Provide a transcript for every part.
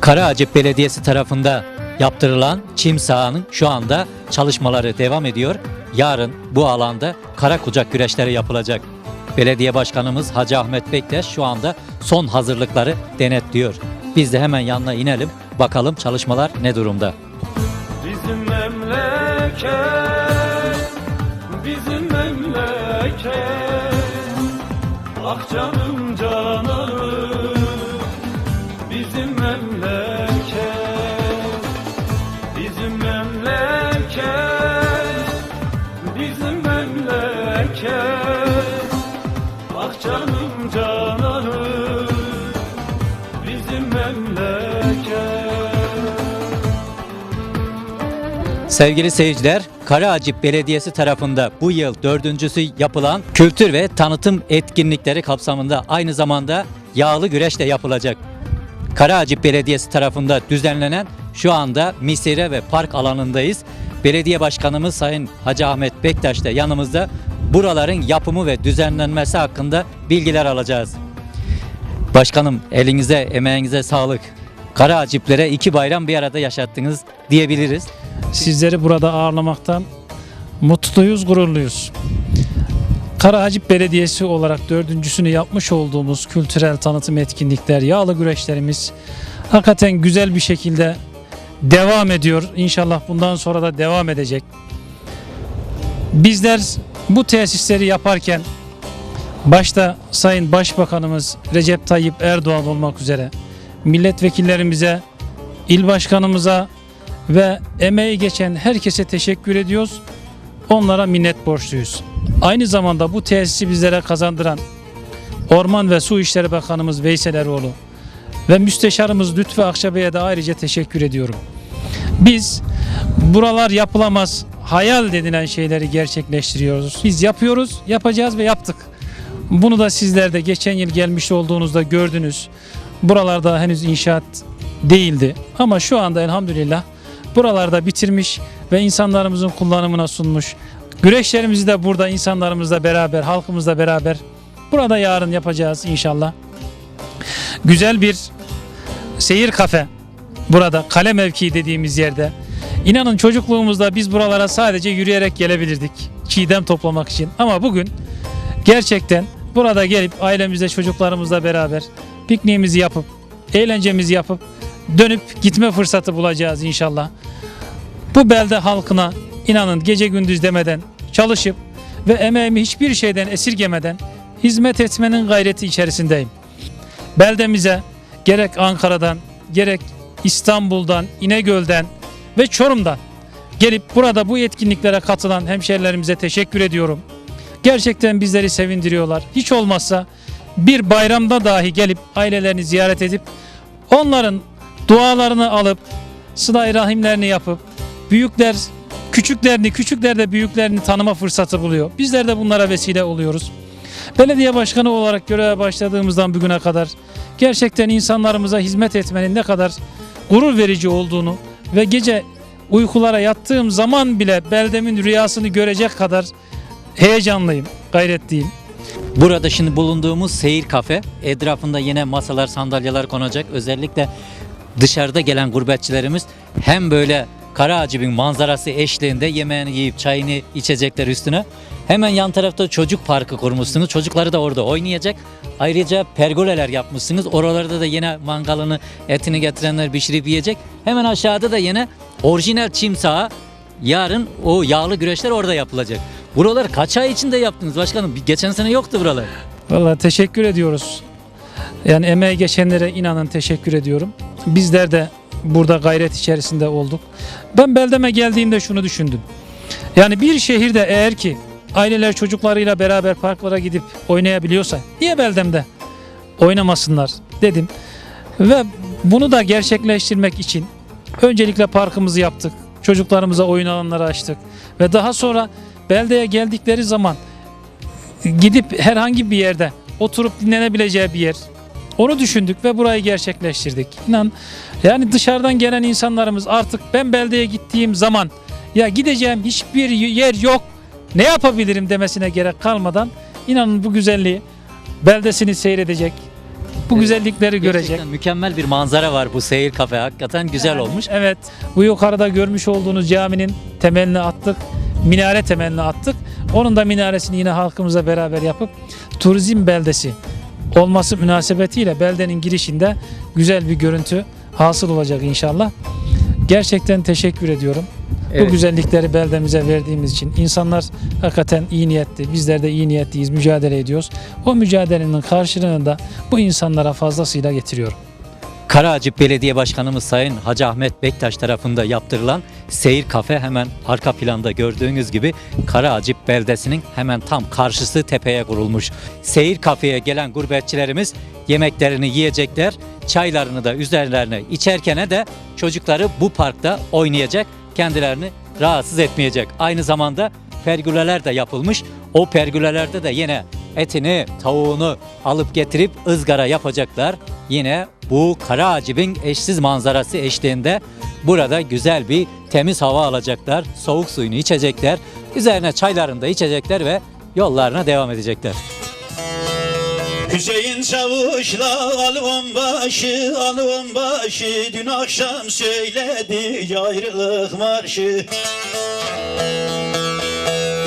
Karaacık Belediyesi tarafında yaptırılan çim sahanın şu anda çalışmaları devam ediyor. Yarın bu alanda kara kucak güreşleri yapılacak. Belediye Başkanımız Hacı Ahmet Bektaş şu anda son hazırlıkları denetliyor. Biz de hemen yanına inelim bakalım çalışmalar ne durumda. Bizim memleket, bizim memleket Ah canım canım, bizim memleket Bizim memleket, bizim memleket Ah canım canım, bizim memleket Sevgili seyirciler, Karaacip Belediyesi tarafında bu yıl dördüncüsü yapılan kültür ve tanıtım etkinlikleri kapsamında aynı zamanda yağlı güreş de yapılacak. Karaacip Belediyesi tarafında düzenlenen şu anda Misire ve Park alanındayız. Belediye Başkanımız Sayın Hacı Ahmet Bektaş da yanımızda buraların yapımı ve düzenlenmesi hakkında bilgiler alacağız. Başkanım elinize emeğinize sağlık. Karaaciplere iki bayram bir arada yaşattınız diyebiliriz. Sizleri burada ağırlamaktan mutluyuz, gururluyuz. Karahacip Belediyesi olarak dördüncüsünü yapmış olduğumuz kültürel tanıtım etkinlikler, yağlı güreşlerimiz hakikaten güzel bir şekilde devam ediyor. İnşallah bundan sonra da devam edecek. Bizler bu tesisleri yaparken başta Sayın Başbakanımız Recep Tayyip Erdoğan olmak üzere milletvekillerimize, il başkanımıza ve emeği geçen herkese teşekkür ediyoruz. Onlara minnet borçluyuz. Aynı zamanda bu tesisi bizlere kazandıran Orman ve Su İşleri Bakanımız Veysel Eroğlu ve Müsteşarımız Lütfü Akçabay'a da ayrıca teşekkür ediyorum. Biz buralar yapılamaz, hayal denilen şeyleri gerçekleştiriyoruz. Biz yapıyoruz, yapacağız ve yaptık. Bunu da sizler de geçen yıl gelmiş olduğunuzda gördünüz. Buralarda henüz inşaat değildi. Ama şu anda elhamdülillah buralarda bitirmiş ve insanlarımızın kullanımına sunmuş. Güreşlerimizi de burada insanlarımızla beraber, halkımızla beraber burada yarın yapacağız inşallah. Güzel bir seyir kafe burada kale mevkii dediğimiz yerde. İnanın çocukluğumuzda biz buralara sadece yürüyerek gelebilirdik çiğdem toplamak için. Ama bugün gerçekten burada gelip ailemizle çocuklarımızla beraber pikniğimizi yapıp eğlencemizi yapıp dönüp gitme fırsatı bulacağız inşallah. Bu belde halkına inanın gece gündüz demeden çalışıp ve emeğimi hiçbir şeyden esirgemeden hizmet etmenin gayreti içerisindeyim. Beldemize gerek Ankara'dan gerek İstanbul'dan, İnegöl'den ve Çorum'dan gelip burada bu etkinliklere katılan hemşerilerimize teşekkür ediyorum. Gerçekten bizleri sevindiriyorlar. Hiç olmazsa bir bayramda dahi gelip ailelerini ziyaret edip onların dualarını alıp sıla rahimlerini yapıp büyükler küçüklerini küçükler de büyüklerini tanıma fırsatı buluyor. Bizler de bunlara vesile oluyoruz. Belediye başkanı olarak göreve başladığımızdan bugüne kadar gerçekten insanlarımıza hizmet etmenin ne kadar gurur verici olduğunu ve gece uykulara yattığım zaman bile beldemin rüyasını görecek kadar heyecanlıyım, gayretliyim. Burada şimdi bulunduğumuz seyir kafe. Etrafında yine masalar, sandalyeler konacak. Özellikle dışarıda gelen gurbetçilerimiz hem böyle Karaacıbın manzarası eşliğinde yemeğini yiyip çayını içecekler üstüne. Hemen yan tarafta çocuk parkı kurmuşsunuz. Çocukları da orada oynayacak. Ayrıca pergoleler yapmışsınız. Oralarda da yine mangalını, etini getirenler pişirip yiyecek. Hemen aşağıda da yine orijinal çim saha. Yarın o yağlı güreşler orada yapılacak. Buraları kaç ay içinde yaptınız başkanım? Geçen sene yoktu buralar. Vallahi teşekkür ediyoruz. Yani emeğe geçenlere inanın teşekkür ediyorum. Bizler de burada gayret içerisinde olduk. Ben beldeme geldiğimde şunu düşündüm. Yani bir şehirde eğer ki aileler çocuklarıyla beraber parklara gidip oynayabiliyorsa niye beldemde oynamasınlar dedim. Ve bunu da gerçekleştirmek için öncelikle parkımızı yaptık. Çocuklarımıza oyun alanları açtık. Ve daha sonra beldeye geldikleri zaman gidip herhangi bir yerde oturup dinlenebileceği bir yer. Onu düşündük ve burayı gerçekleştirdik. İnan yani dışarıdan gelen insanlarımız artık ben beldeye gittiğim zaman ya gideceğim hiçbir yer yok ne yapabilirim demesine gerek kalmadan inanın bu güzelliği beldesini seyredecek bu güzellikleri görecek. Mükemmel bir manzara var bu seyir kafe. Hakikaten güzel olmuş. Evet, bu yukarıda görmüş olduğunuz caminin temelini attık. Minare temelini attık. Onun da minaresini yine halkımıza beraber yapıp turizm beldesi olması münasebetiyle beldenin girişinde güzel bir görüntü hasıl olacak inşallah. Gerçekten teşekkür ediyorum. Evet. Bu güzellikleri beldemize verdiğimiz için insanlar hakikaten iyi niyetli. Bizler de iyi niyetliyiz, mücadele ediyoruz. O mücadelenin karşılığını da bu insanlara fazlasıyla getiriyorum. Karaacip Belediye Başkanımız Sayın Hacı Ahmet Bektaş tarafında yaptırılan seyir kafe hemen arka planda gördüğünüz gibi Karaacip beldesinin hemen tam karşısı tepeye kurulmuş. Seyir kafeye gelen gurbetçilerimiz yemeklerini yiyecekler, çaylarını da üzerlerine içerkene de çocukları bu parkta oynayacak, kendilerini rahatsız etmeyecek. Aynı zamanda pergüleler de yapılmış. O pergülelerde de yine etini, tavuğunu alıp getirip ızgara yapacaklar. Yine bu Karaacib'in eşsiz manzarası eşliğinde burada güzel bir temiz hava alacaklar. Soğuk suyunu içecekler. Üzerine çaylarını da içecekler ve yollarına devam edecekler. Hüseyin Çavuş'la alvan başı, alvan başı Dün akşam söyledi ayrılık marşı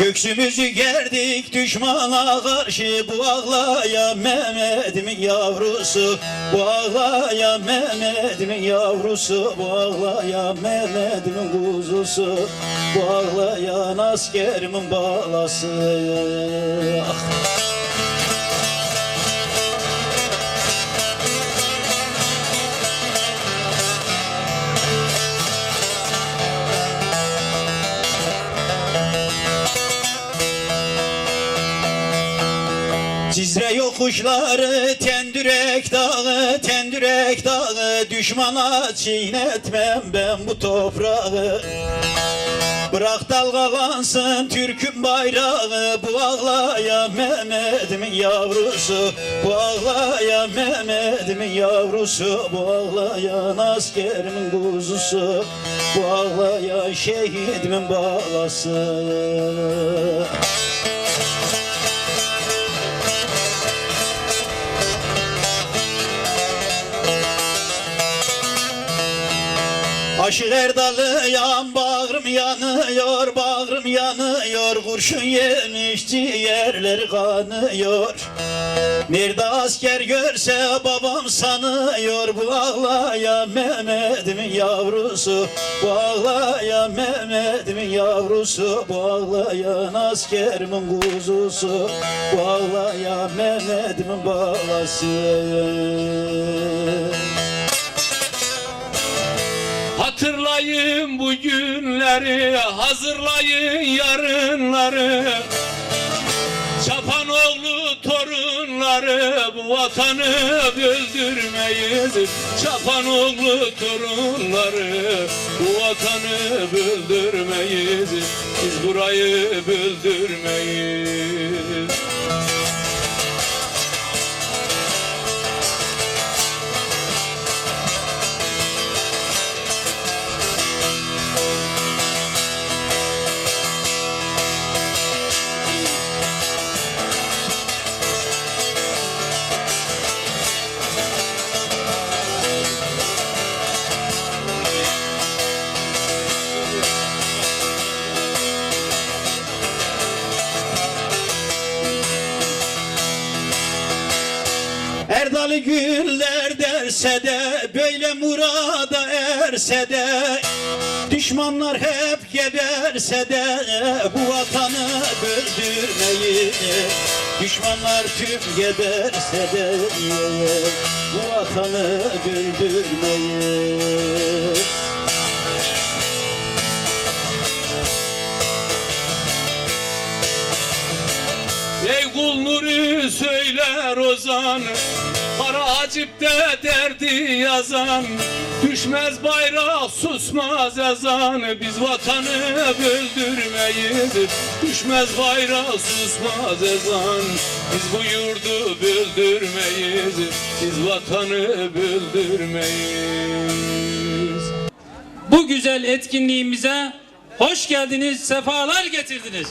Göksümüzü gerdik düşmana karşı Bu ağlaya Mehmet'imin yavrusu? Bu ağlaya Mehmet'imin yavrusu? Bu ağlaya Mehmet'imin kuzusu? Bu ağlayan askerimin balası. Ah. Cizre yokuşları, tendürek dağı, tendürek dağı Düşmana çiğnetmem ben bu toprağı. Bırak dalgalansın Türk'ün bayrağı Bu ağlaya Mehmet'imin yavrusu Bu ağlaya Mehmet'imin yavrusu Bu ağlayan askerimin kuzusu Bu ağlayan şehidimin balası Aşık Erdalıyam bağrım yanıyor, bağrım yanıyor. Kurşun yemiş ciğerleri kanıyor. Nerede asker görse babam sanıyor. Bu ağlayan Mehmet'imin yavrusu? Bu ağlayan Mehmet'imin yavrusu? Bu ağlayan askerimin kuzusu? Bu ağlayan Mehmet'imin balası Hatırlayın bu günleri, hazırlayın yarınları. Çapanoğlu torunları bu vatanı böldürmeyiz. Çapanoğlu torunları bu vatanı böldürmeyiz. Biz burayı böldürmeyiz. Güller derse de böyle murada erse de Düşmanlar hep geberse de bu vatanı böldürmeyi Düşmanlar tüm geberse de bu vatanı böldürmeyi Ey kul nuru söyler ozan Kara Hacip'te derdi yazan Düşmez bayrak susmaz ezan Biz vatanı böldürmeyiz Düşmez bayrak susmaz ezan. Biz bu yurdu böldürmeyiz Biz vatanı böldürmeyiz Bu güzel etkinliğimize hoş geldiniz, sefalar getirdiniz.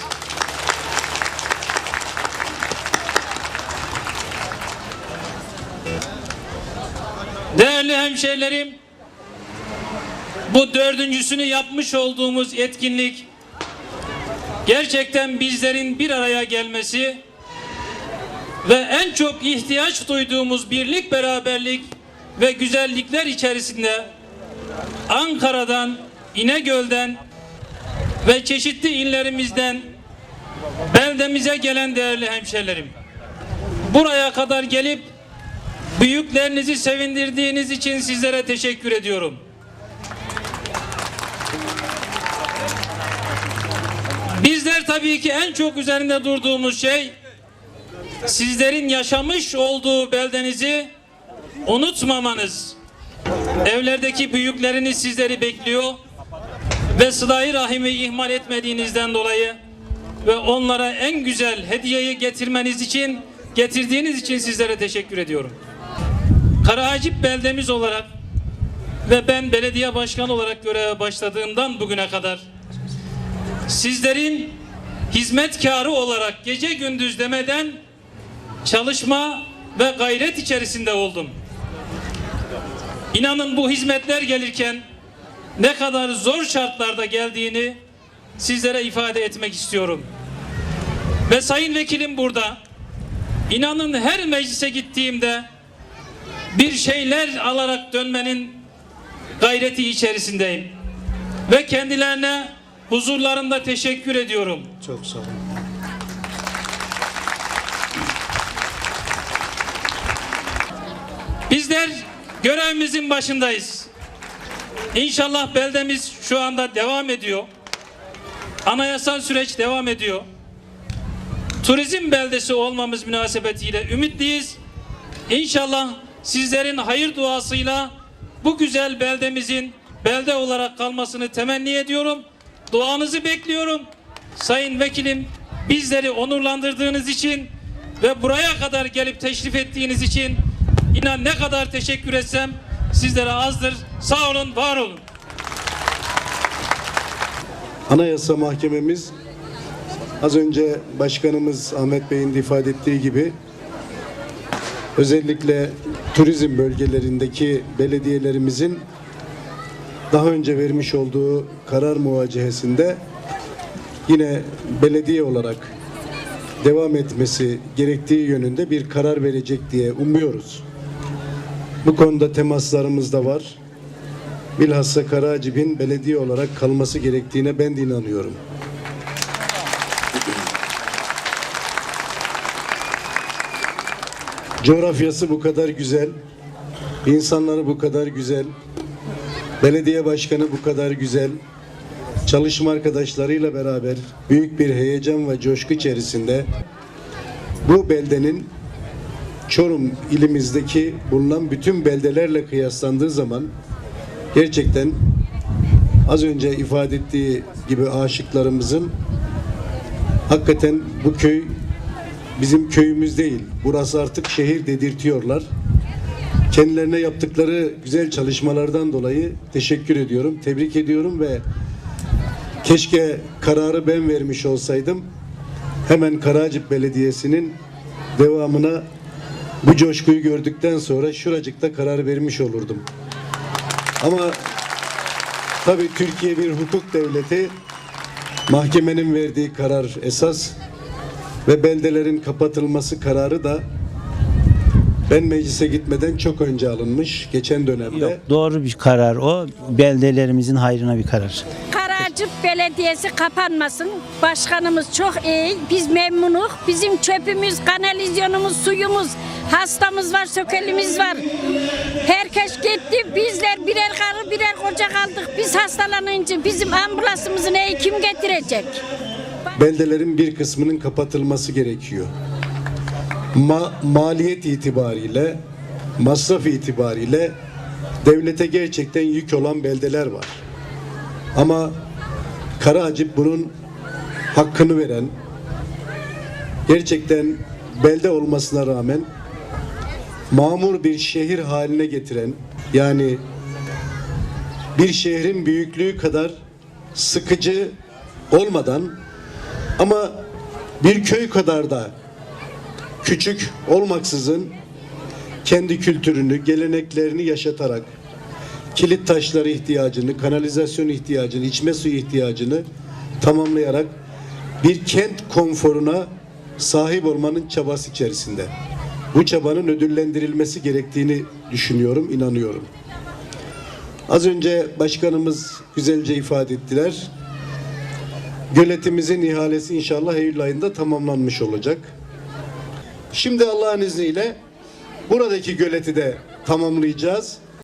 Değerli hemşehrilerim, bu dördüncüsünü yapmış olduğumuz etkinlik gerçekten bizlerin bir araya gelmesi ve en çok ihtiyaç duyduğumuz birlik, beraberlik ve güzellikler içerisinde Ankara'dan, İnegöl'den ve çeşitli illerimizden beldemize gelen değerli hemşehrilerim. Buraya kadar gelip büyüklerinizi sevindirdiğiniz için sizlere teşekkür ediyorum. Bizler tabii ki en çok üzerinde durduğumuz şey sizlerin yaşamış olduğu beldenizi unutmamanız. Evlerdeki büyükleriniz sizleri bekliyor ve sıla-i rahimi ihmal etmediğinizden dolayı ve onlara en güzel hediyeyi getirmeniz için getirdiğiniz için sizlere teşekkür ediyorum. Karaacip beldemiz olarak ve ben belediye başkanı olarak göreve başladığımdan bugüne kadar sizlerin hizmetkarı olarak gece gündüz demeden çalışma ve gayret içerisinde oldum. İnanın bu hizmetler gelirken ne kadar zor şartlarda geldiğini sizlere ifade etmek istiyorum. Ve sayın vekilim burada. İnanın her meclise gittiğimde bir şeyler alarak dönmenin gayreti içerisindeyim. Ve kendilerine huzurlarında teşekkür ediyorum. Çok sağ olun. Bizler görevimizin başındayız. İnşallah beldemiz şu anda devam ediyor. Anayasal süreç devam ediyor. Turizm beldesi olmamız münasebetiyle ümitliyiz. İnşallah sizlerin hayır duasıyla bu güzel beldemizin belde olarak kalmasını temenni ediyorum. Duanızı bekliyorum. Sayın vekilim bizleri onurlandırdığınız için ve buraya kadar gelip teşrif ettiğiniz için inan ne kadar teşekkür etsem sizlere azdır. Sağ olun, var olun. Anayasa Mahkememiz az önce Başkanımız Ahmet Bey'in de ifade ettiği gibi özellikle turizm bölgelerindeki belediyelerimizin daha önce vermiş olduğu karar muvacehesinde yine belediye olarak devam etmesi gerektiği yönünde bir karar verecek diye umuyoruz. Bu konuda temaslarımız da var. Bilhassa Karacib'in belediye olarak kalması gerektiğine ben de inanıyorum. Coğrafyası bu kadar güzel, insanları bu kadar güzel, belediye başkanı bu kadar güzel, çalışma arkadaşlarıyla beraber büyük bir heyecan ve coşku içerisinde bu beldenin Çorum ilimizdeki bulunan bütün beldelerle kıyaslandığı zaman gerçekten az önce ifade ettiği gibi aşıklarımızın hakikaten bu köy bizim köyümüz değil. Burası artık şehir dedirtiyorlar. Kendilerine yaptıkları güzel çalışmalardan dolayı teşekkür ediyorum. Tebrik ediyorum ve keşke kararı ben vermiş olsaydım. Hemen Karacip Belediyesi'nin devamına bu coşkuyu gördükten sonra şuracıkta karar vermiş olurdum. Ama tabii Türkiye bir hukuk devleti. Mahkemenin verdiği karar esas ve beldelerin kapatılması kararı da ben meclise gitmeden çok önce alınmış geçen dönemde. Yok doğru bir karar o. Beldelerimizin hayrına bir karar. Karacık Belediyesi kapanmasın. Başkanımız çok iyi. Biz memnunuk. Bizim çöpümüz, kanalizyonumuz, suyumuz, hastamız var, sökelimiz var. Herkes gitti. Bizler birer karı birer koca kaldık. Biz hastalanınca bizim ambulansımızı ne kim getirecek? Beldelerin bir kısmının kapatılması gerekiyor. Ma- maliyet itibariyle, masraf itibariyle devlete gerçekten yük olan beldeler var. Ama Karacip bunun hakkını veren, gerçekten belde olmasına rağmen mamur bir şehir haline getiren, yani bir şehrin büyüklüğü kadar sıkıcı olmadan ama bir köy kadar da küçük olmaksızın kendi kültürünü, geleneklerini yaşatarak kilit taşları ihtiyacını, kanalizasyon ihtiyacını, içme suyu ihtiyacını tamamlayarak bir kent konforuna sahip olmanın çabası içerisinde. Bu çabanın ödüllendirilmesi gerektiğini düşünüyorum, inanıyorum. Az önce başkanımız güzelce ifade ettiler. Göletimizin ihalesi inşallah Eylül ayında tamamlanmış olacak. Şimdi Allah'ın izniyle buradaki göleti de tamamlayacağız.